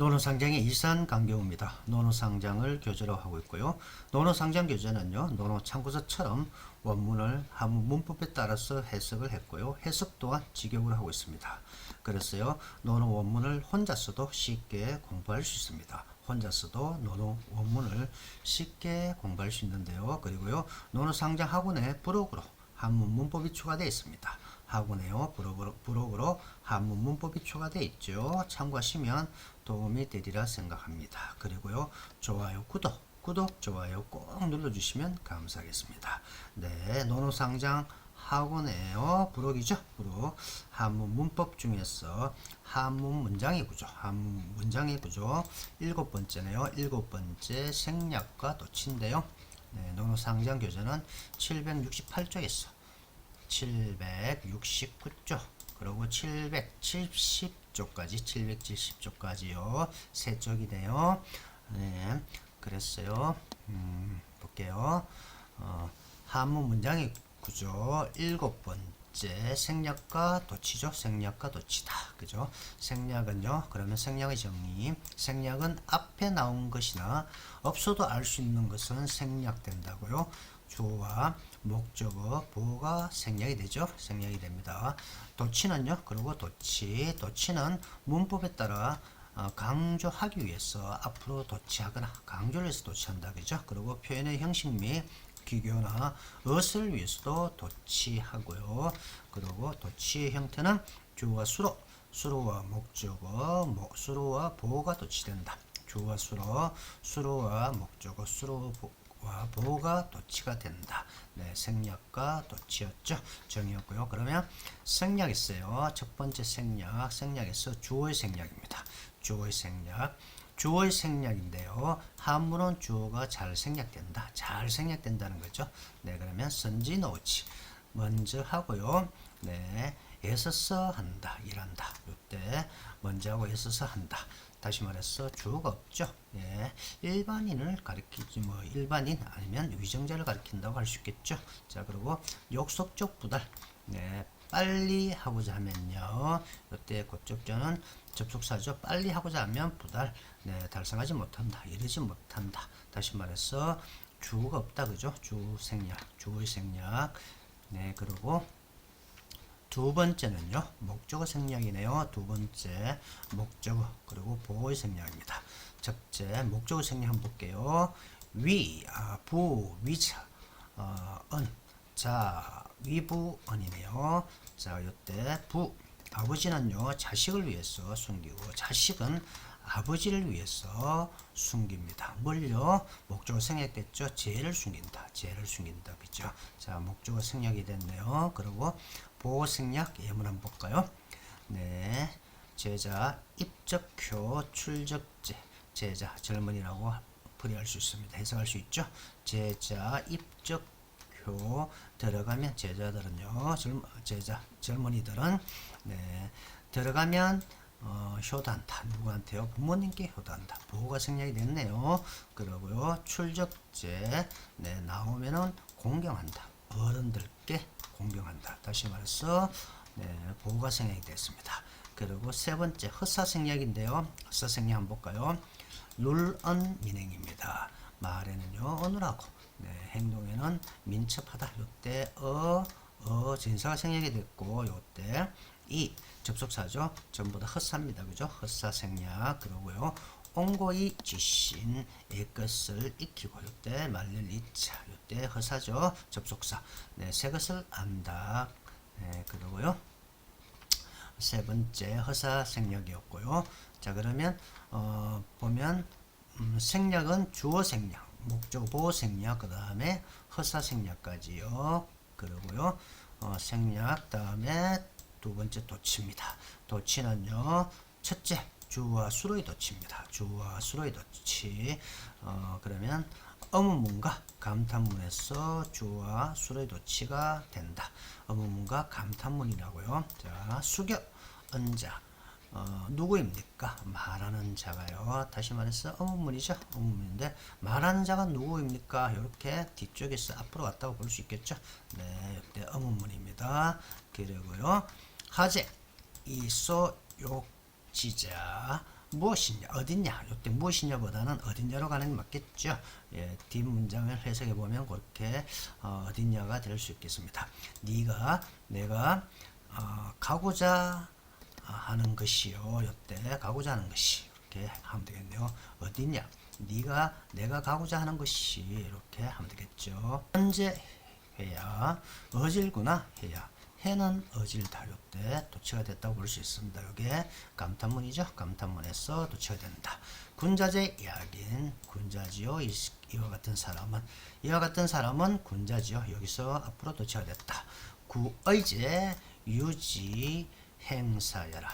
노노상장의 일산 강경우입니다. 노노상장을 교재로 하고 있고요. 노노상장 교재는요. 노노참고서처럼 원문을 한문 문법에 따라서 해석을 했고요. 해석 또한 직역을 하고 있습니다. 그래서요. 노노 원문을 혼자서도 쉽게 공부할 수 있습니다. 혼자서도 노노 원문을 쉽게 공부할 수 있는데요. 그리고요. 노노상장 학원의 블로그로 한문 문법이 추가되어 있습니다. 학원에요. 블로그로, 블로그로 한문 문법이 추가되어 있죠. 참고하시면 도움이 되리라 생각합니다. 그리고요. 좋아요, 구독, 구독, 좋아요 꼭 눌러주시면 감사하겠습니다. 네, 노노상장 학원에요. 부록이죠. 부록. 한문 문법 중에서 한문 문장의 구조, 한문 문장의 구조 일곱 번째네요. 일곱 번째 생략과 도치인데요. 네, 노노상장 교재는 768쪽에서 769쪽 그리고 770 쪽까지 770쪽까지요. 세 쪽이네요. 네 그랬어요. 음, 볼게요. 어, 한문 문장의 구조 일곱 번째 생략과 도치죠 생략과 도치다 그죠 생략은요 그러면 생략의 정의 생략은 앞에 나온 것이나 없어도 알 수 있는 것은 생략된다고요 주어와 목적어 보호가 생략이 되죠. 생략이 됩니다. 도치는요. 그리고 도치, 도치는 문법에 따라 어, 강조하기 위해서 앞으로 도치하거나 강조를 해서 도치한다 그죠. 그리고 표현의 형식 및 기교나 의을 위해서도 도치하고요. 그리고 도치의 형태는 주어와 수로, 수로와 목적어, 목, 수로와 보호가 도치된다. 주어와 수로, 수로와 목적어, 수로, 보, 와 보호가 도치가 된다. 네, 생략과 도치였죠. 정의였고요. 그러면 생략 있어요. 첫 번째 생략, 생략에서 주어의 생략입니다. 주어의 생략. 주어의 생략인데요. 한문은 주어가 잘 생략된다. 잘 생략된다는 거죠. 네, 그러면 선지 노치 먼저 하고요. 네, 애써서 한다, 일한다. 이때 먼저 하고 애써서 한다. 다시 말해서 주어가 없죠. 예, 일반인을 가리키지 뭐 일반인 아니면 위정자를 가리킨다고 할 수 있겠죠. 자 그리고 욕속적 부달. 네, 빨리 하고자 하면요. 이때 곧접전은 접속사죠. 빨리 하고자 하면 부달. 네, 달성하지 못한다. 이르지 못한다. 다시 말해서 주어가 없다 그죠? 주 생략, 주어의 생략. 네, 그리고 두 번째는요 목적어 생략이네요 두 번째 목적어 그리고 보호의 생략입니다 첫째 목적어 생략 한번 볼게요 위, 아, 부, 위자, 어, 은, 자, 위부, 은이네요 자 이때 부 아버지는요 자식을 위해서 숨기고 자식은 아버지를 위해서 숨깁니다. 뭘요? 목적어 생략됐죠? 죄를 숨긴다. 죄를 숨긴다. 그죠? 자, 목적어 생략이 됐네요. 그리고 보호 생략 예문 한번 볼까요? 네. 제자 입적효 출적제 제자 젊은이라고 풀이할 수 있습니다. 해석할 수 있죠? 제자 입적효 들어가면 제자들은요. 젊, 제자 젊은이들은 네. 들어가면 어, 효도한다. 누구한테요? 부모님께 효도한다. 보호가 생략이 됐네요. 그러고요. 출적제 네, 나오면은 공경한다. 어른들께 공경한다. 다시 말해서 네, 보호가 생략이 됐습니다. 그리고 세 번째 허사 생략인데요. 허사 생략 한번 볼까요? 룰언 민행입니다. 말에는요 어느라고 네, 행동에는 민첩하다. 요때 어, 어 진사가 생략이 됐고 요때 이 접속사죠. 전부 다 헛사입니다. 그죠? 헛사 생략 그러고요. 옹고이 지신 의 것을 익히고 요때 말릴 이자 요때 허사죠. 접속사. 네, 새 것을 안다. 네, 그러고요. 세 번째 허사 생략이었고요. 자, 그러면 어, 보면 음, 생략은 주어 생략, 목적 보호 생략, 그 다음에 허사 생략까지요. 그러고요. 어, 생략 다음에 두 번째 도치입니다. 도치는요. 첫째 주와 수로의 도치입니다. 주와 수로의 도치. 어, 그러면 어문문과 감탄문에서 주와 수로의 도치가 된다. 어문문과 감탄문이라고요. 자, 수격, 언자. 어, 누구입니까? 말하는 자가요. 다시 말해서 어문문이죠. 어문문인데 말하는 자가 누구입니까? 이렇게 뒤쪽에서 앞으로 갔다고 볼 수 있겠죠. 네, 이때 어문문입니다. 그리고요. 하재, 이소, 욕, 지자, 무엇이냐? 어딨냐? 이때 무엇이냐 보다는 어딨냐로 가는 게 맞겠죠? 예, 뒷 문장을 해석해 보면 그렇게 어, 어딨냐가 될 수 있겠습니다. 네가 내가 어, 가고자 하는 것이요. 이때 가고자 하는 것이. 이렇게 하면 되겠네요. 어딨냐? 네가 내가 가고자 하는 것이. 이렇게 하면 되겠죠? 현재 해야 어질구나 해야 해는 어질다 요때 도치가 됐다고 볼 수 있습니다. 요게 감탄문이죠. 감탄문에서 도치가 된다. 군자재 이야기는 군자지요. 이, 이와 같은 사람은 이와 같은 사람은 군자지요. 여기서 앞으로 도치가 됐다. 구의제 유지 행사여라.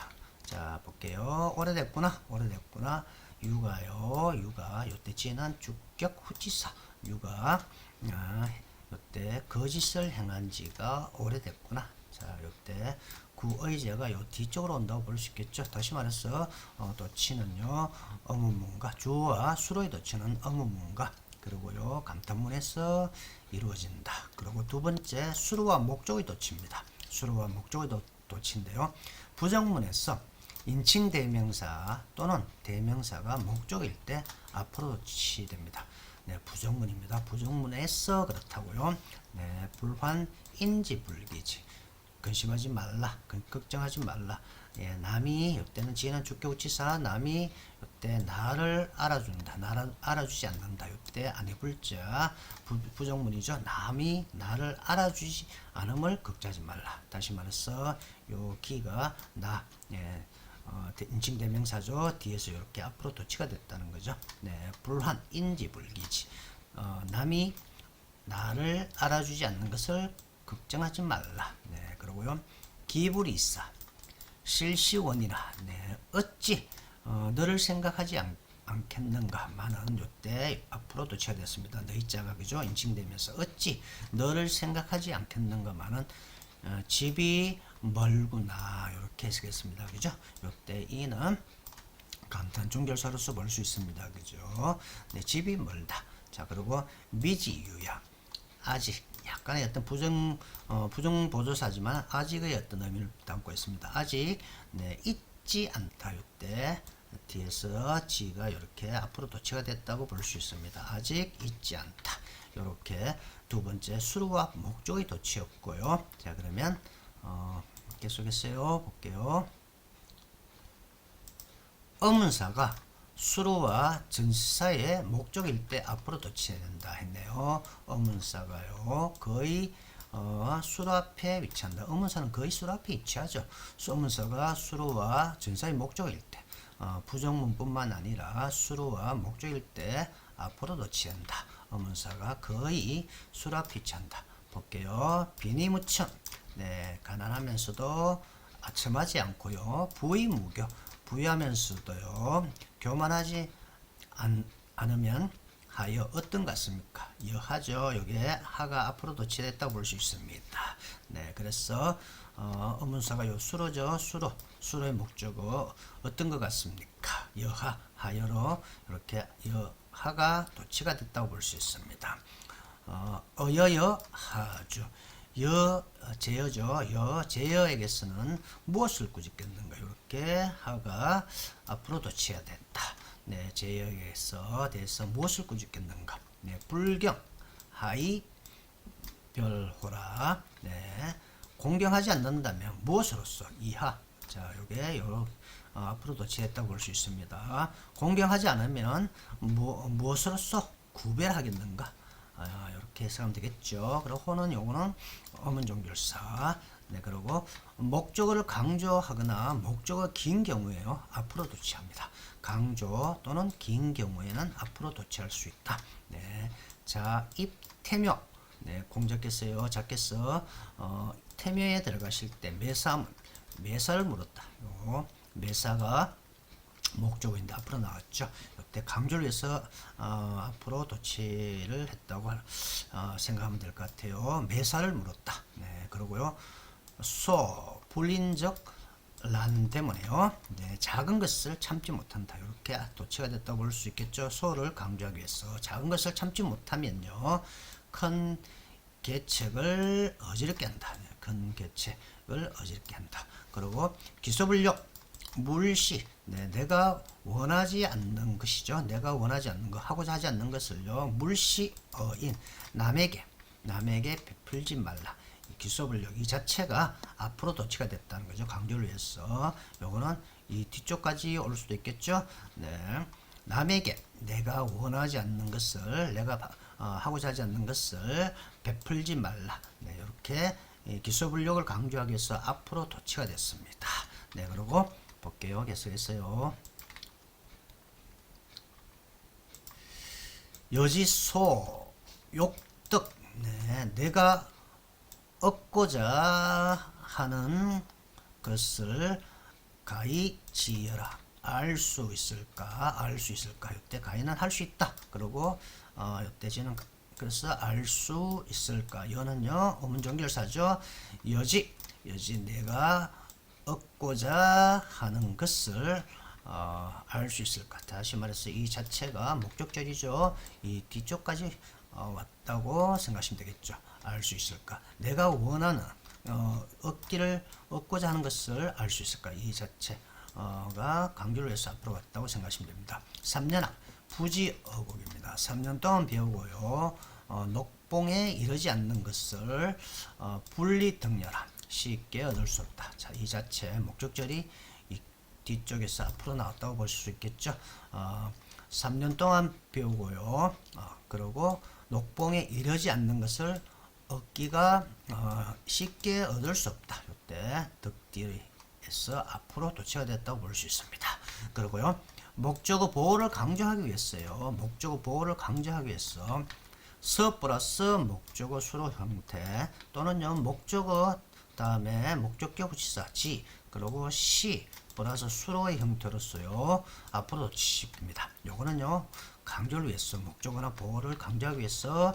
자 볼게요. 오래됐구나. 오래됐구나. 유가요. 유가 요때 지난 주격 후지사 유가 아, 요때 거짓을 행한 지가 오래됐구나. 자, 요때 구의제가 요 뒤쪽으로 온다고 볼 수 있겠죠. 다시 말해서 어, 도치는요 어문문과 주어와 수로의 도치는 어문문과 그리고요 감탄문에서 이루어진다. 그리고 두 번째 수로와 목적의 도치입니다. 수로와 목적의 도, 도치인데요. 부정문에서 인칭 대명사 또는 대명사가 목적일 때 앞으로 도치됩니다. 네, 부정문입니다. 부정문에서 그렇다고요. 네, 불환 인지 불기지. 근심하지 말라. 근- 걱정하지 말라. 예, 남이 이때는 지난 주격지사 남이 이때 나를 알아준다. 나를 알아주지 않는다. 이때 안해불자 부정문이죠. 남이 나를 알아주지 않음을 걱정하지 말라. 다시 말해서 요 기가 나 예, 어, 대- 인칭 대명사죠. 뒤에서 이렇게 앞으로 도치가 됐다는 거죠. 네, 불환 인지 불기지. 어, 남이 나를 알아주지 않는 것을 걱정하지 말라. 네, 그러고요. 기불이 있어. 실시원이라. 네, 어찌 어, 너를 생각하지 않, 않겠는가? 많은 요때 앞으로 도치가 됐습니다. 너희 자가 그죠? 인칭되면서 어찌 너를 생각하지 않겠는가만은 어, 집이 멀구나 이렇게 해석했습니다. 그죠? 요때 이는 감탄 종결사로서 볼 수 있습니다. 그죠? 네, 집이 멀다. 자, 그리고 미지유야. 아직 약간의 어떤 부정 어, 부정 보조사지만 아직의 어떤 의미를 담고 있습니다. 아직 네, 있지 않다. 이때 뒤에서 지가 이렇게 앞으로 도치가 됐다고 볼 수 있습니다. 아직 있지 않다. 이렇게 두 번째 수로와 목적의 도치였고요. 자, 그러면 어, 계속해서요. 볼게요. 어문사가 수로와 전사의 목적일 때 앞으로 도치해야 된다 했네요. 어문사가요. 거의 어, 수로 앞에 위치한다. 어문사는 거의 수로 앞에 위치하죠. 수- 어문사가 수로와 전사의 목적일 때 어, 부정문뿐만 아니라 수로와 목적일 때 앞으로 도치한다. 어문사가 거의 수로 앞에 위치한다. 볼게요. 비니무천. 네, 가난하면서도 아첨하지 않고요. 부의무교. 부유하면서도요. 교만하지 않, 않으면 하여 어떤 것 같습니까? 여하죠. 여기에 하가 앞으로 도치됐다고 볼수 있습니다. 네, 그래서 어, 어문사가 요 수로죠. 수로. 수로의 목적어 어떤 것 같습니까? 여하, 하여로 이렇게 여하가 도치가 됐다고 볼 수 있습니다. 어, 어여여 하주. 여 제여죠. 여 제여에게서는 무엇을 꾸짖겠는가? 이렇게 하가 앞으로 도치해야 된다. 네, 제여에게서 대해서 무엇을 꾸짖겠는가? 네, 불경 하이 별호라. 네, 공경하지 않는다면 무엇으로서 이하. 자, 요게 요 어, 앞으로 도치했다고 볼 수 있습니다. 공경하지 않으면 무, 무엇으로서 구별하겠는가? 아, 이렇게 해석하면 되겠죠. 그리고 호는 요거는 어문종결사. 네, 그리고 목적어를 강조하거나 목적어 긴 경우에요. 앞으로 도치합니다. 강조 또는 긴 경우에는 앞으로 도치할 수 있다. 네. 자, 입태묘. 네, 공작겠어요. 작겠어. 어, 태묘에 들어가실 때 매사문. 매사를 물었다. 요 매사가 목적어인데 앞으로 나왔죠. 이때 강조를 해서 어, 앞으로 도치를 했다고 어, 생각하면 될 것 같아요. 매사를 물었다. 네, 그러고요. 소 불린적 란 때문에요. 네, 작은 것을 참지 못한다. 이렇게 도치가 됐다고 볼 수 있겠죠. 소를 강조하기 위해서 작은 것을 참지 못하면요, 큰 계책을 어지럽게 한다. 네, 큰 계책을 어지럽게 한다. 그리고 기소불력 물시 네, 내가 원하지 않는 것이죠. 내가 원하지 않는 거 하고자 하지 않는 것을요. 물시 어인 남에게 남에게 베풀지 말라. 이 기소불력 이 자체가 앞으로 도치가 됐다는 거죠. 강조를 위해서 요거는 이 뒤쪽까지 올 수도 있겠죠. 네. 남에게 내가 원하지 않는 것을 내가 바- 어, 하고자 하지 않는 것을 베풀지 말라. 네, 이렇게 이 기소불력을 강조하기 위해서 앞으로 도치가 됐습니다. 네, 그리고 볼게요. 계속해서요. 여지소 욕덕 네, 내가 얻고자 하는 것을 가히 지어라. 알 수 있을까? 알 수 있을까? 이때 가히는 할 수 있다. 그리고 어, 이때 지는 그래서 알 수 있을까? 여는요 어문종결사죠. 여지 여지 내가 얻고자 하는 것을 어, 알 수 있을까? 다시 말해서 이 자체가 목적절이죠. 이 뒤쪽까지 어, 왔다고 생각하시면 되겠죠. 알 수 있을까? 내가 원하는 어, 얻기를 얻고자 하는 것을 알 수 있을까? 이 자체가 강조를 해서 앞으로 왔다고 생각하시면 됩니다. 3년학 부지 어곡입니다. 3년 동안 배우고요. 어, 녹봉에 이르지 않는 것을 어, 분리 등려라 쉽게 얻을 수 없다. 자, 이 자체 목적절이 이 뒤쪽에서 앞으로 나왔다고 볼 수 있겠죠. 어, 3년 동안 배우고요. 어, 그리고 녹봉에 이르지 않는 것을 얻기가 어, 쉽게 얻을 수 없다. 이때 득딜에서 앞으로 도치가 됐다고 볼 수 있습니다. 그리고요. 목적어 보호를 강조하기 위해서요. 목적어 보호를 강조하기 위해서 서 플러스 목적어 수로 형태 또는요 목적어 다음에 목적격 부치사 지 그리고 시 플러스 수로의 형태로서요 앞으로 지십니다. 요거는요 강조를 위해서 목적어나 보호를 강조하기 위해서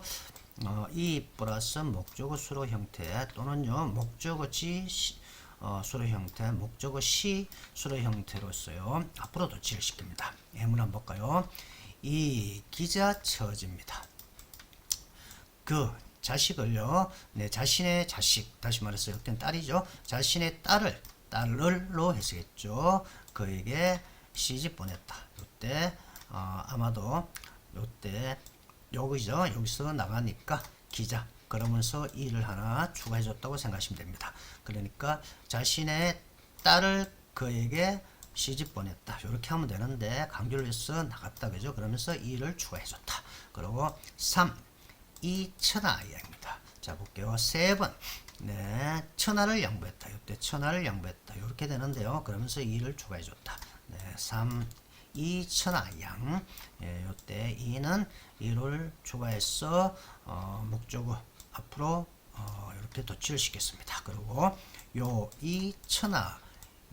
어, 이 플러스 목적어 수로 형태 또는요 목적어 지 시, 어, 수로 형태, 목적어 시 수로 형태로서요 앞으로 도치를 시킵니다. 예문 한번 볼까요? 이 기자 처지입니다. 그 자식을요, 내 자신의 자식, 다시 말해서 역된 딸이죠. 자신의 딸을 딸을로 해석했죠. 그에게 시집 보냈다. 이때 어, 아마도 이때 여기죠. 여기서 나가니까 기자. 그러면서 일을 하나 추가해 줬다고 생각하시면 됩니다. 그러니까 자신의 딸을 그에게 시집 보냈다. 이렇게 하면 되는데 강조를 해서 나갔다 그죠? 그러면서 일을 추가해 줬다. 그리고 3. 이 천하입니다. 자 볼게요. 세 번. 네, 천하를 양보했다. 이때 천하를 양보했다. 이렇게 되는데요. 그러면서 이를 추가해 줬다. 네, 3. 이 천하 양. 예, 이때 이는 이를 추가해서 어, 목적어 앞으로 어, 이렇게 도치를 시켰습니다. 그리고 요이 천하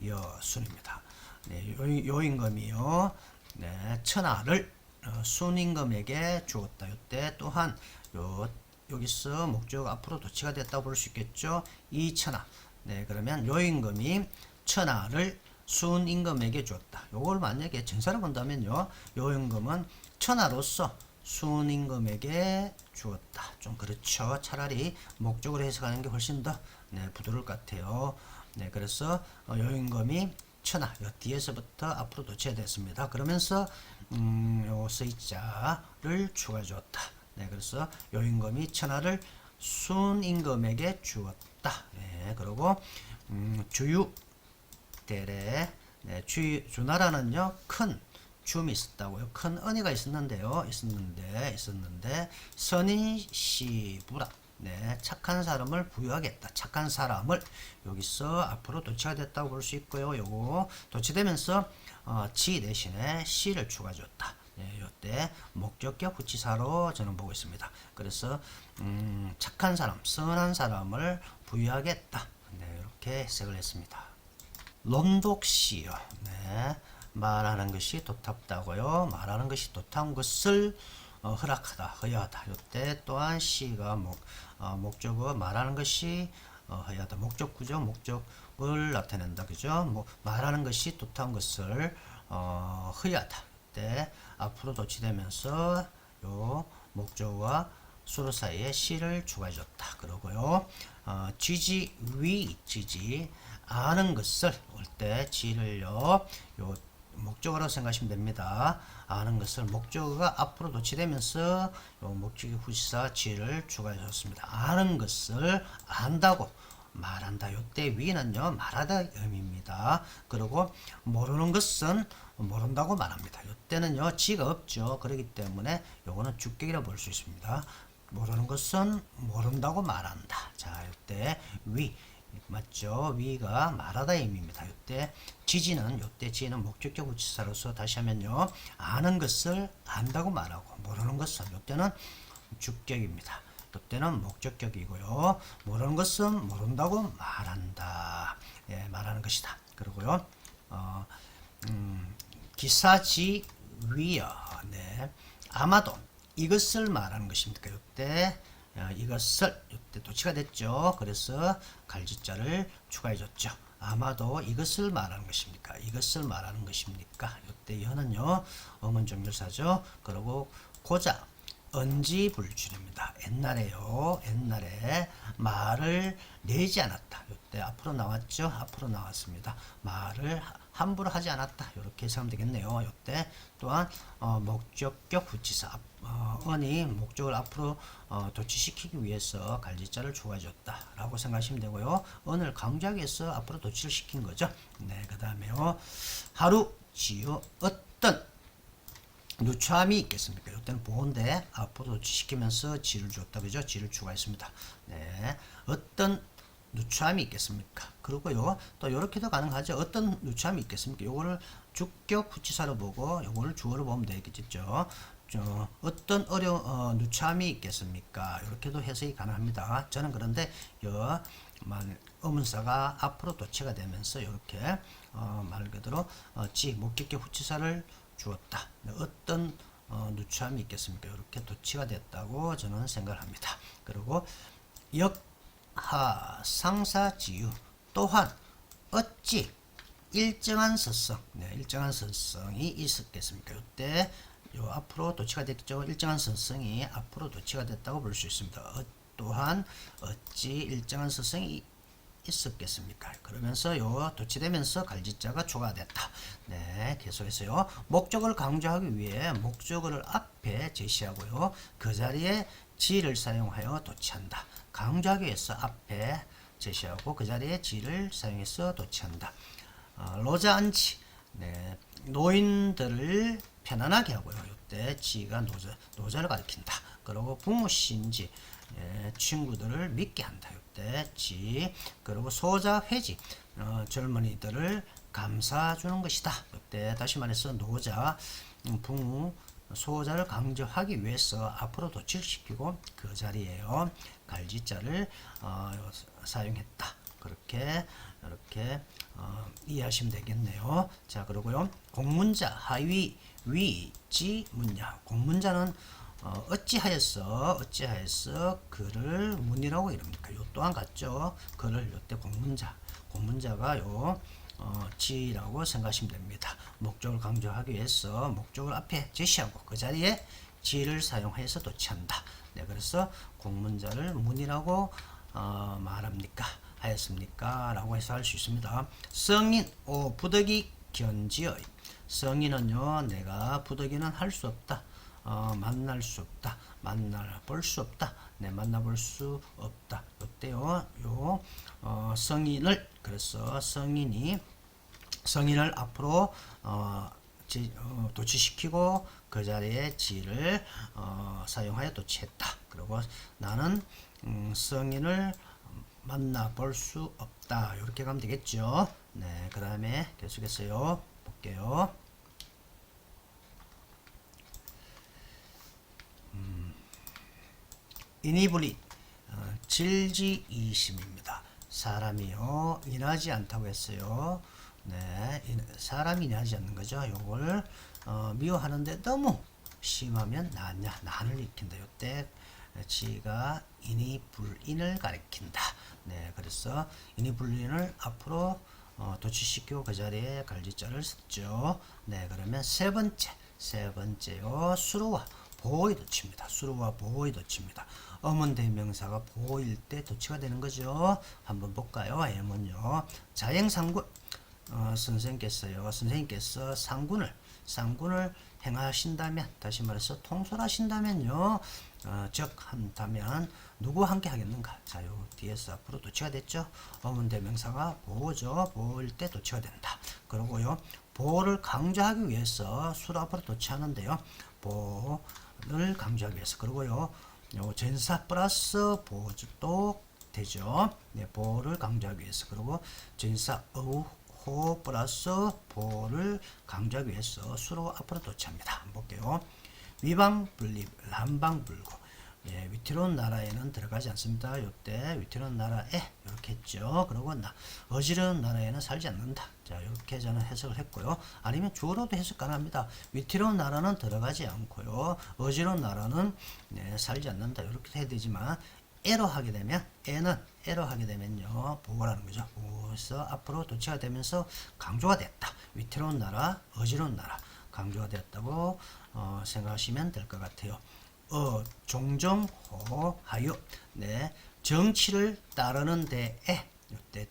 여순입니다. 네, 요, 요 임금이요. 네, 천하를 어, 순임금에게 주었다. 이때 또한 요 여기서 목적 앞으로 도치가 됐다고 볼 수 있겠죠. 이 천하. 네, 그러면 요 임금이 천하를 순임금에게 주었다. 요걸 만약에 전사를 본다면요. 요 임금은 천하로서 순임금에게 주었다. 좀 그렇죠. 차라리 목적으로 해석하는 게 훨씬 더 네, 부드러울 것 같아요. 네, 그래서 어, 요 임금이 천하 요 뒤에서부터 앞으로 도치가 됐습니다. 그러면서 음, 요 서이자를 추가해 주었다. 네, 그래서 요 임금이 천하를 순임금에게 주었다. 네, 그리고 음, 주유 대래 네, 주 주나라는요 큰 줌이 있었다고요. 큰 은혜가 있었는데요. 있었는데 있었는데 선인 시부라 네, 착한 사람을 부여하겠다. 착한 사람을 여기서 앞으로 도치가 됐다고 볼 수 있고요. 요거 도치되면서 어, 지 대신에 시를 추가줬다. 네, 요때 목적격 부치사로 저는 보고 있습니다. 그래서 음, 착한 사람, 선한 사람을 부여하겠다. 네, 이렇게 해석을 했습니다. 론독시요. 네. 말하는 것이 도탑다고요. 말하는 것이 도탑 것을 어, 허락하다, 허야하다. 이때 또한 시가 목, 어, 목적어 말하는 것이 어, 허야하다. 목적 구조, 목적을 나타낸다. 그죠? 뭐, 말하는 것이 도탑 것을 어, 허야하다. 이때 앞으로 도치되면서 요 목적어와 수로 사이에 시를 추가해줬다. 그러고요. 어, 지지 위 지지 아는 것을 올 때 지를요 요 목적어로 생각하시면 됩니다. 아는 것을 목적어가 앞으로 도치되면서 요 목적의 후시사 지를 추가해줬습니다. 아는 것을 안다고 말한다. 요때 위는요 말하다 의미입니다. 그리고 모르는 것은 모른다고 말합니다. 요때는요 지가 없죠. 그렇기 때문에 요거는 주격이라 볼 수 있습니다. 모르는 것은 모른다고 말한다. 자, 이때 위 맞죠? 위가 말하다 의미입니다. 이때 지지는 이때 지는 목적격 부치사로서 다시 하면요. 아는 것을 안다고 말하고 모르는 것은 이때는 주격입니다. 이때는 목적격이고요. 모르는 것은 모른다고 말한다. 예, 말하는 것이다. 그리고요. 어, 음, 기사지 위여. 네. 아마도 이것을 말하는 것입니까? 이때 어, 이것을 이때 도치가 됐죠. 그래서 갈지자를 추가해 줬죠. 아마도 이것을 말하는 것입니까? 이것을 말하는 것입니까? 이때 여는요 어문정렬사죠. 그리고 고작 언지 불출입니다. 옛날에요. 옛날에 말을 내지 않았다. 이때 앞으로 나왔죠. 앞으로 나왔습니다. 말을 함부로 하지 않았다. 이렇게 해석하면 되겠네요. 이때 또한 어, 목적격 부치사 앞- 어, 언이 목적을 앞으로 어, 도치시키기 위해서 갈지자를 추가해줬다 라고 생각하시면 되고요. 언을 강조하기 위해서 앞으로 도치를 시킨 거죠. 네, 그 다음에요. 하루, 지유, 어떤 누추함이 있겠습니까? 이때는 보호인데 앞으로 도치시키면서 지를 줬다 그죠? 지를 추가했습니다. 네, 어떤 누추함이 있겠습니까? 그리고요 또 이렇게도 가능하죠. 어떤 누추함이 있겠습니까? 요거를 주격 부치사로 보고 요거를 주어로 보면 되겠죠. 저 어떤 어려 어, 누추함이 있겠습니까? 이렇게도 해석이 가능합니다. 저는 그런데 여 만, 의문사가 앞으로 도치가 되면서 이렇게 어, 말 그대로 어, 지 목격격 후치사를 주었다. 네, 어떤 어, 누추함이 있겠습니까? 이렇게 도치가 됐다고 저는 생각을 합니다. 그리고 역 하 상사지유 또한 어찌 일정한 서성, 네, 일정한 서성이 있었겠습니까? 이때 요 앞으로 도치가 됐죠. 일정한 서성이 앞으로 도치가 됐다고 볼 수 있습니다. 어, 또한 어찌 일정한 서성이 있었겠습니까? 그러면서 요 도치되면서 갈지자가 추가됐다. 네, 계속해서요. 목적을 강조하기 위해 목적어를 앞에 제시하고요. 그 자리에 지를 사용하여 도치한다. 강조하기 위해서 앞에 제시하고 그 자리에 지를 사용해서 도치한다. 어, 로자안치 네, 노인들을 편안하게 하고요. 이때 지가 노자, 노자를 가리킨다. 그리고 부모신지 예, 친구들을 믿게 한다. 지 그리고 소자 회지 어, 젊은이들을 감사주는 것이다. 이때 다시 말해서 노자 음, 부모 소자를 강조하기 위해서 앞으로 도출시키고 그 자리에요 갈지자를 어, 사용했다. 그렇게 이렇게 어, 이해하시면 되겠네요. 자 그리고요 공문자 하위 위지 문야 공문자는 어, 어찌하였어 어찌하였어 그를 문이라고 이럽니까? 요 또한 같죠. 그를 요때 공문자 공문자가 요 어, 지라고 생각하시면 됩니다. 목적을 강조하기 위해서 목적을 앞에 제시하고 그 자리에 지를 사용해서 도치한다. 네, 그래서 공문자를 문이라고 어, 말합니까? 하였습니까? 라고 해서 할 수 있습니다. 성인, 오, 부득이 견지의. 성인은요, 내가 부득이는 할 수 없다. 어, 만날 수 없다. 만나 볼 수 없다. 네, 만나볼 수 없다. 이때요, 요, 어, 성인을, 그래서 성인이, 성인을 앞으로, 어, 지, 어, 도치시키고 그 자리에 지를 어, 사용하여 도치했다. 그리고 나는 음, 성인을 만나 볼 수 없다. 이렇게 가면 되겠죠. 네, 그 다음에 계속해서요. 볼게요. 이니블리 어, 질지 이심입니다. 사람이요 인하지 않다고 했어요. 네, 인- 사람이 인하지 않는 거죠. 요걸 어, 미워하는데 너무 심하면 나냐 난을 일으킨다. 요때 지가 인이 불인을 가리킨다. 네, 그래서 인이 불인을 앞으로 어, 도치시키고 그 자리에 갈지자를 썼죠. 네, 그러면 세 번째, 세 번째요. 수루와 보호의 덫입니다. 수루와 보호의 덫입니다. 어문 대명사가 보일 때 도치가 되는 거죠. 한번 볼까요? M은요. 자행상군 어, 선생님께서요. 선생님께서 상군을 상군을 행하신다면 다시 말해서 통솔하신다면요. 어, 즉 한다면 누구와 함께 하겠는가? 자, 요 뒤에서 앞으로 도치가 됐죠. 어문 대명사가 보호죠. 보호일 때 도치가 된다. 그리고요. 보호를 강조하기 위해서 수로 앞으로 도치하는데요. 보호를 강조하기 위해서 그리고요. 요 전사 플러스 보호도 되죠. 네, 보호를 강조하기 위해서 그리고 전사 어우 호 플러스 보호를 강조하기 위해서 수로 앞으로 도치합니다. 볼게요. 위방 분립, 남방 불구. 예, 위태로운 나라에는 들어가지 않습니다. 요때 위태로운 나라에 이렇게 했죠. 그리고 나 어지러운 나라에는 살지 않는다. 자, 이렇게 저는 해석을 했고요. 아니면 주어로도 해석 가능합니다. 위태로운 나라는 들어가지 않고요. 어지러운 나라는 네, 살지 않는다. 이렇게 해야 되지만 에러 하게 되면 에는 에러 하게 되면요 보호라는 거죠. 보호에서 앞으로 도치가 되면서 강조가 됐다. 위태로운 나라, 어지러운 나라 강조가 되었다고 어, 생각하시면 될 것 같아요. 어, 종종 호하유 네 정치를 따르는 데에 요때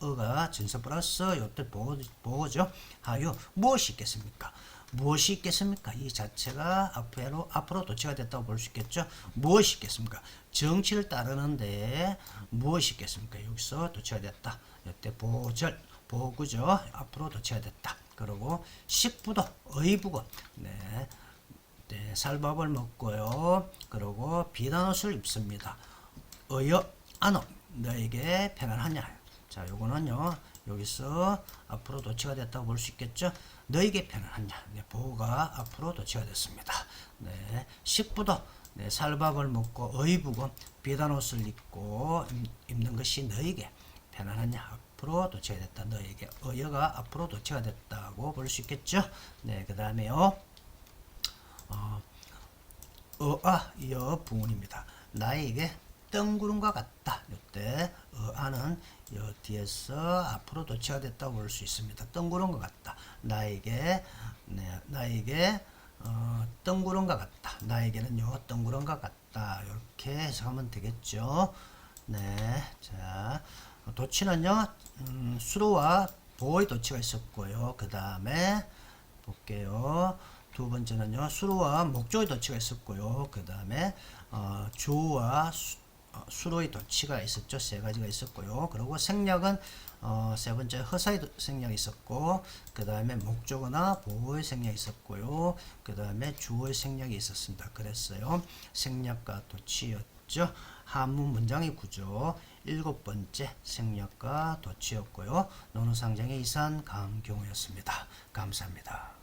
어가 전서 플러스 요때 보호, 보호죠. 하유 무엇이 있겠습니까? 무엇이 있겠습니까? 이 자체가 앞으로 앞으로 도치가 됐다고 볼 수 있겠죠. 무엇이 있겠습니까? 정치를 따르는데 무엇이 있겠습니까? 여기서 도치가 됐다. 이때 보절 보구죠. 앞으로 도치가 됐다. 그리고 식부도 의부고 네. 네, 살밥을 먹고요. 그리고 비단 옷을 입습니다. 어여 안어 너에게 편안하냐? 자, 요거는요. 여기서 앞으로 도치가 됐다고 볼 수 있겠죠? 너에게 편안하냐? 네, 보호가 앞으로 도치가 됐습니다. 네, 식부도 네, 살밥을 먹고 의부고 비단 옷을 입고 입는 것이 너에게 편안하냐? 앞으로 도치가 됐다. 너에게 어여가 앞으로 도치가 됐다고 볼 수 있겠죠? 네, 그 다음에요. 어, 어아 여 부문입니다. 나에게 뜬구름과 같다. 이때 어아는 여 뒤에서 앞으로 도치가 됐다고 볼 수 있습니다. 뜬구름과 같다. 나에게 네, 나에게 어, 뜬구름과 같다. 나에게는 요 뜬구름과 같다. 이렇게 해석하면 되겠죠. 네, 자 도치는요 음, 수로와 보의 도치가 있었고요. 그 다음에 볼게요. 두 번째는요 수로와 목적의 덧치가 있었고요 그 다음에 어, 주와 수, 어, 수로의 덧치가 있었죠. 세 가지가 있었고요. 그리고 생략은 어, 세 번째 허사의 도- 생략이 있었고 그 다음에 목적어나 보호의 생략이 있었고요. 그 다음에 주어의 생략이 있었습니다. 그랬어요. 생략과 덧치였죠. 한문 문장의 구조. 일곱 번째 생략과 덧치였고요. 노노상장의 이산 강경우였습니다. 감사합니다